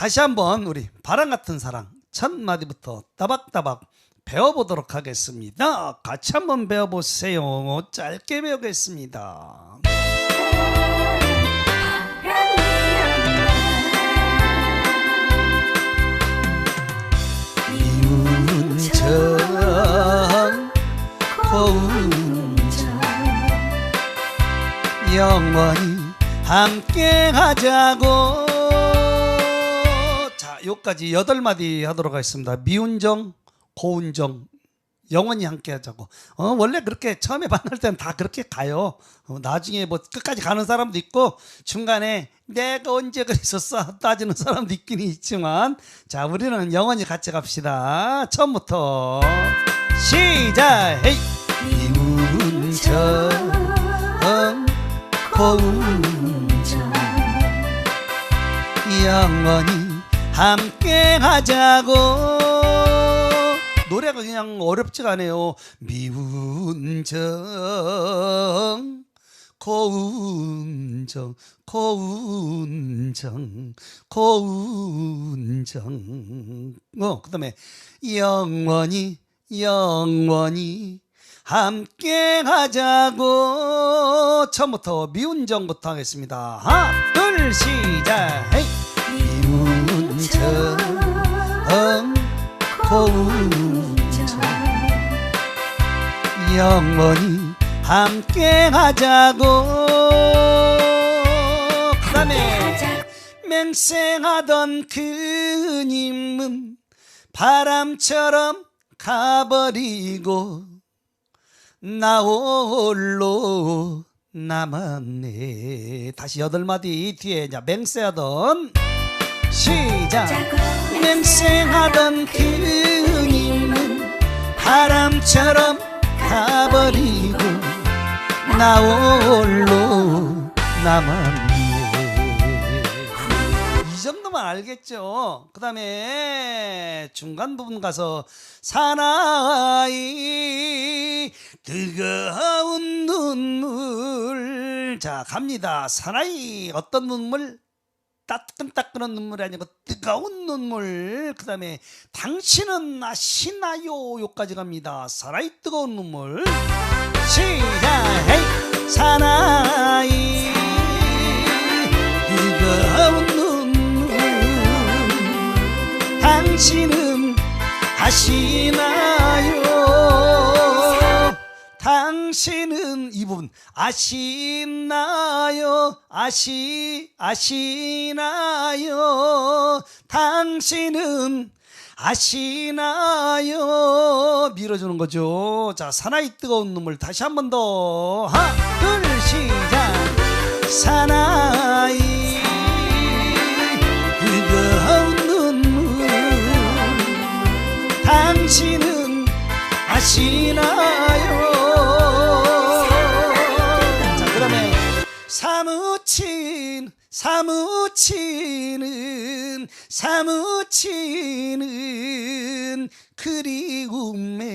다시 한번 우리 바람 같은 사랑 첫 마디부터 따박따박 배워보도록 하겠습니다. 같이 한번 배워보세요. 짧게 배우겠습니다. 운정 고운정 영원히 함께 하자고 자 요까지 여덟 마디 하도록 하겠습니다. 미운정 고운정 영원히 함께 하자고. 어 원래 그렇게 처음에 만날 때는 다 그렇게 가요. 어, 나중에 뭐 끝까지 가는 사람도 있고 중간에 내가 언제 그랬었어? 따지는 사람도 있긴 있지만 자 우리는 영원히 같이 갑시다. 처음부터 시작 헤이 미운정 고운정 영원히 함께 하자고. 노래가 그냥 어렵지가 않아요. 미운 정 고운정 고운정 고운정. 어 그다음에 영원히 영원히 함께 하자고. 처음부터 미운정부터 하겠습니다. 하나 둘 시작. 헤이 미운정 고운정. 영원히 함께 하자고. 그 다음에 맹생하던 그님은 바람처럼 가버리고 나 홀로 남았네. 다시 여덟 마디 뒤에 이제 맹세하던 시작. 맹생하던 그님은 바람처럼 가버리고 나 홀로 남았네. 이 정도만 알겠죠? 그 다음에 중간 부분 가서 사나이 뜨거운 눈물. 자 갑니다. 사나이 어떤 눈물 따끈따끈한 눈물이 아니고 뜨거운 눈물. 그 다음에 당신은 아시나요? 요까지 갑니다. 사나이 뜨거운 눈물. 시작 사나이. 뜨거운 눈물. 당신은 아시 이 부분. 아시나요? 아시 아시나요? 당신은 아시나요? 밀어주는 거죠. 자 사나이 뜨거운 눈물 다시 한 번 더. 하나 둘 시작. 사나이 사무치는 그리움에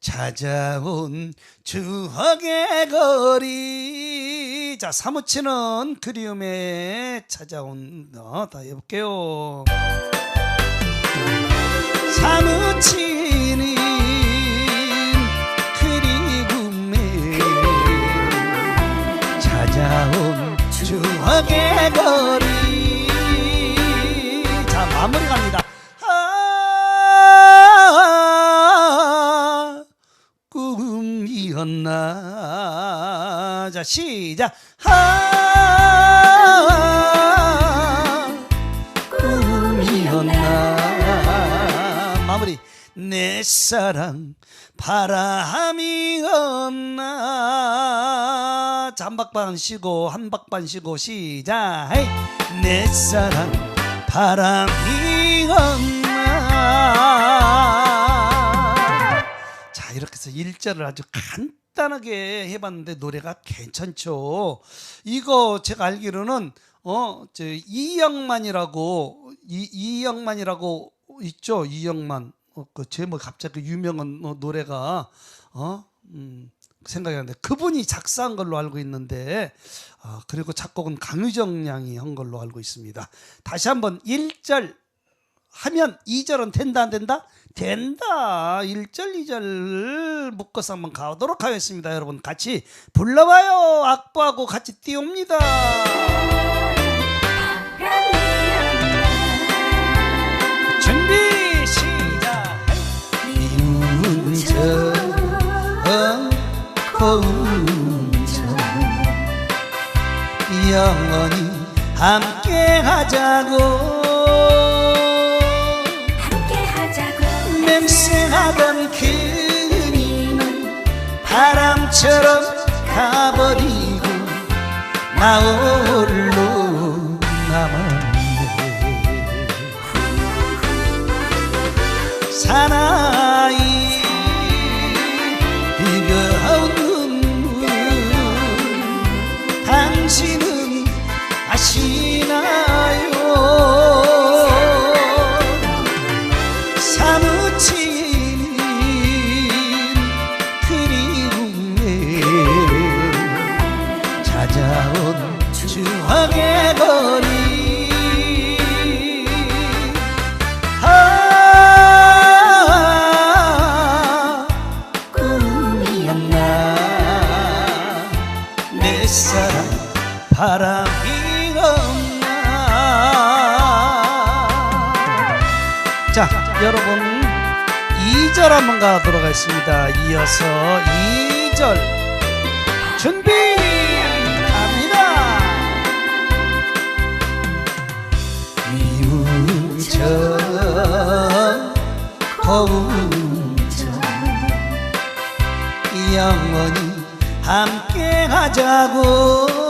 찾아온 추억의 거리. 자 사무치는 그리움에 찾아온 어, 다 해볼게요 꿈이었나. 자 시작. 아 꿈이었나. 마무리. 내 사랑 바람이었나. 자, 한 박반 쉬고 한 박반 쉬고 시작. 헤이. 내 사랑 바람이었나. 자 이렇게 해서 일절을 아주 간단하게 해봤는데 노래가 괜찮죠. 이거 제가 알기로는 어 저 이영만이라고 이 이영만이라고 있죠? 이영만. 어, 그 제목 갑자기 유명한 어, 노래가 어 음, 생각이 나는데 그분이 작사한 걸로 알고 있는데 아, 그리고 작곡은 강유정 양이 한 걸로 알고 있습니다. 다시 한번 1절 하면 2절은 된다 안 된다? 된다. 1절 2절 묶어서 한번 가도록 하겠습니다. 여러분 같이 불러봐요. 악보하고 같이 띄웁니다. 준비 시작. 미운정 고운정 영원히 함께 하자고 맹세하던 그님은 바람처럼 가버리고 나 홀로 남았네. 사나이 뜨거운 눈물 당신은 아시나 자 여러분 2절 한번 가도록 하겠습니다. 이어서 2절. 준비! 갑니다! 미운정 고운정 영원히 함께 하자고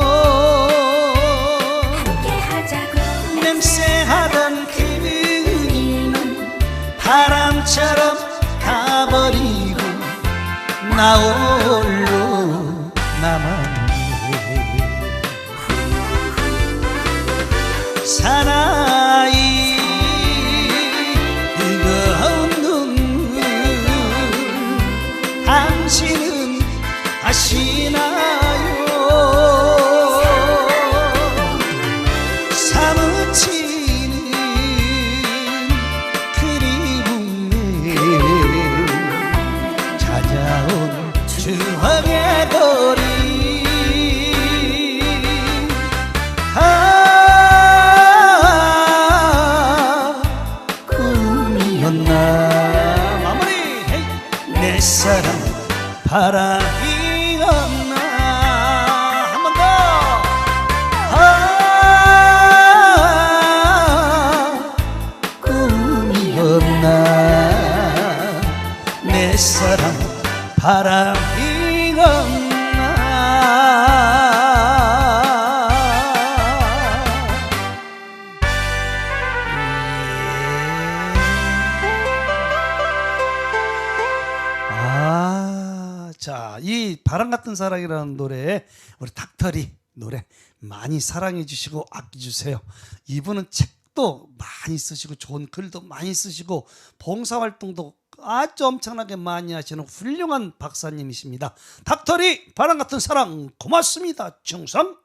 바람처럼 가버리고 나 홀로 남았네. 사나 사랑 바람이 없나? 내 사랑 바람 이 바람 같은 사랑이라는 노래 우리 닥터리 노래 많이 사랑해 주시고 아껴 주세요. 이분은 책도 많이 쓰시고 좋은 글도 많이 쓰시고 봉사 활동도 아주 엄청나게 많이 하시는 훌륭한 박사님이십니다. 닥터리 바람 같은 사랑 고맙습니다. 충성.